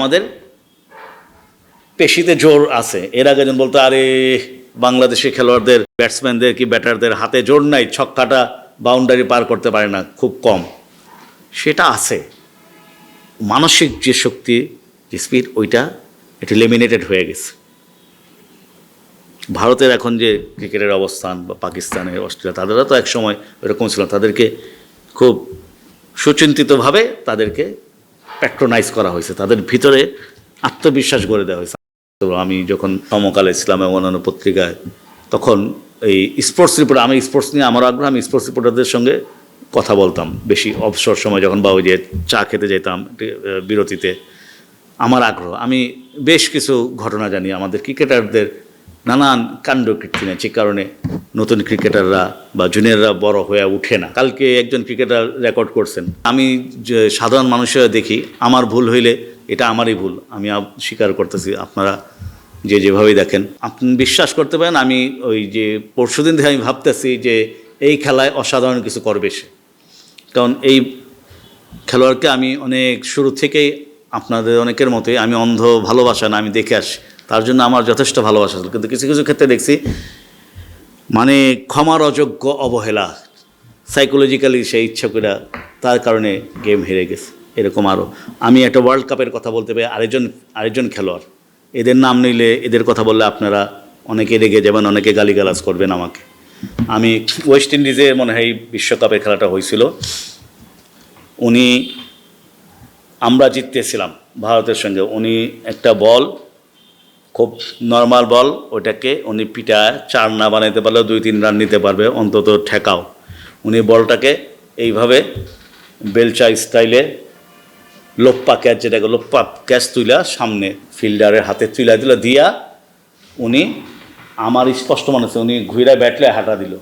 আমাদের পেশিতে জোর আছে। এর আগে যেন বলতো, আরে, বাংলাদেশি খেলোয়াড়দের ব্যাটসম্যানদের কি ব্যাটারদের হাতে জোর নাই, ছক্কাটা বাউন্ডারি পার করতে পারে না, খুব কম। সেটা আছে। মানসিক যে শক্তি, যে স্পিড ওইটা এটা লেমিনেটেড হয়ে গেছে। ভারতের এখন যে ক্রিকেটের অবস্থান বা পাকিস্তানের অস্ট্রেলিয়া তাদেরও তো এক সময় এরকম ছিল তাদেরকে খুব সুচিন্তিতভাবে তাদেরকে প্যাট্রোনাইজ করা হয়েছে। তাদের ভিতরে আত্মবিশ্বাস গড়ে দেওয়া হয়েছে। তো আমি যখন সমকালে ইসলামে অন্যান্য পত্রিকায়, তখন এই স্পোর্টস রিপোর্টার আমি স্পোর্টস নিয়ে আমার আগ্রহ, আমি স্পোর্টস রিপোর্টারদের সঙ্গে কথা বলতাম। বেশি অবসর সময় যখন বা ওই যে চা খেতে যেতাম বিরতিতে, আমার আগ্রহ। আমি বেশ কিছু ঘটনা জানি। আমাদের ক্রিকেটারদের নানান কাণ্ড কীর্তি যে কারণে নতুন ক্রিকেটাররা বা জুনিয়ররা বড় হয়ে ওঠে না। কালকে একজন ক্রিকেটার রেকর্ড করছেন। আমি সাধারণ মানুষেরা দেখি, আমার ভুল হইলে এটা আমারই ভুল, আমি স্বীকার করতেছি। আপনারা যে যেভাবেই দেখেন, আপনি বিশ্বাস করতে পারেন, আমি ওই যে পরশুদিন থেকে আমি ভাবতেছি যে এই খেলায় অসাধারণ কিছু করবে সে। কারণ এই খেলোয়াড়কে আমি অনেক শুরু থেকেই, আপনাদের অনেকের মতোই, আমি অন্ধ ভালোবাসা না, আমি দেখে আসি। তার জন্য আমার যথেষ্ট ভালোবাসা ছিল। কিন্তু কিছু কিছু ক্ষেত্রে দেখছি মানে ক্ষমার অযোগ্য অবহেলা সাইকোলজিক্যালি সেই ইচ্ছা করে তার কারণে গেম হেরে গেছে। এরকম আরও আমি একটা ওয়ার্ল্ড কাপের কথা বলতে পারি, আরেকজন আরেকজন খেলোয়াড়। এদের নাম নিলে এদের কথা বললে আপনারা অনেকে রেগে যাবেন, অনেকে গালিগালাজ করবেন আমাকে। আমি ওয়েস্ট ইন্ডিজে মনে হয় বিশ্বকাপের খেলাটা হয়েছিল। উনি আমরা জিততেছিলাম ভারতের সঙ্গে। উনি একটা বল খুব নর্মাল বল ওটাকে উনি পিটায় চার না বানাইতে পারলেও দুই, তিন রান নিতে পারবে, অন্তত ঠেকাও। উনি বলটাকে এইভাবে বেলচা স্টাইলে লোপ্পা ক্যাচ যেটাকে লোপ্পা ক্যাচ তুইলা সামনে ফিল্ডারের হাতে তুইলা দিল, দিয়া উনি আমার স্পষ্ট মনে হচ্ছে, উনি ঘুরে ব্যাটলে হাঁটা দিল।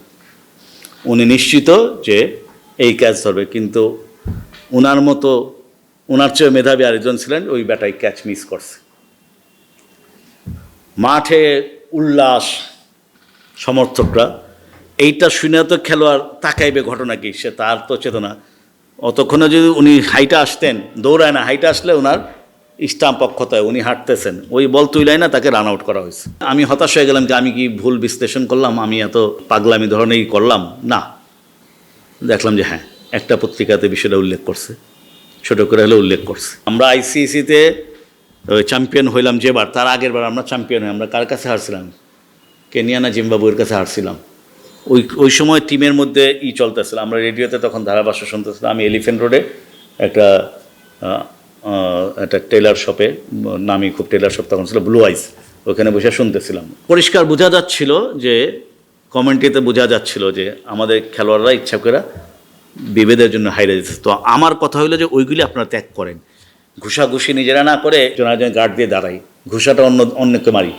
উনি নিশ্চিত যে এই ক্যাচ ধরবে, কিন্তু ওনার মতো ওনার চেয়ে মেধাবী আরেকজন ছিলেন, ওই ব্যাটায় ক্যাচ মিস করছে। মাঠে উল্লাস সমর্থকরা। এইটা শুনে তো খেলোয়াড় তাকাইবে ঘটনা কি? সে তার তো চেতনা। অতক্ষণে যদি উনি হাইটা আসতেন, দৌড়ায় না, হাইটা আসলে ওনার স্টাম্প অক্ষতায় উনি হাঁটতেছেন। ওই বল তুইলাই না তাকে রান আউট করা হয়েছে। আমি হতাশ হয়ে গেলাম যে আমি কি ভুল বিশ্লেষণ করলাম, আমি এত পাগলামি ধরনেরই করলাম? না। দেখলাম যে হ্যাঁ একটা পত্রিকাতে বিষয়টা উল্লেখ করছে, ছোট করে হলে উল্লেখ করছে। আমরা আইসিসিতে চ্যাম্পিয়ন হইলাম যেবার তার আগের বার আমরা চ্যাম্পিয়ন হই, আমরা কার কাছে হারছিলাম? কেনিয়ানা জিম্বাবুয়ের কাছে হারছিলাম। ওই ওই সময় টিমের মধ্যে ই চলতেছিল, আমরা রেডিওতে তখন ধারাভাষ্য শুনতেছিলাম আমি এলিফেন্ট রোডে একটা একটা টেলার শপে নামি খুব টেলার শপ তখন ছিল ব্লু আইস ওখানে বসে শুনতেছিলাম। পরিষ্কার বোঝা যাচ্ছিল যে কমেন্ট্রিতে বোঝা যাচ্ছিল যে, আমাদের খেলোয়াড়রা ইচ্ছা করে বিভেদের জন্য হাইরে দিচ্ছে তো আমার কথা হলো যে, ওইগুলি আপনারা ত্যাগ করেন। ঘুষাঘুষি নিজেরা না করে জনাজন গার্ড দিয়ে দাঁড়াই। ঘুষাটা অন্য অন্যকে মারি।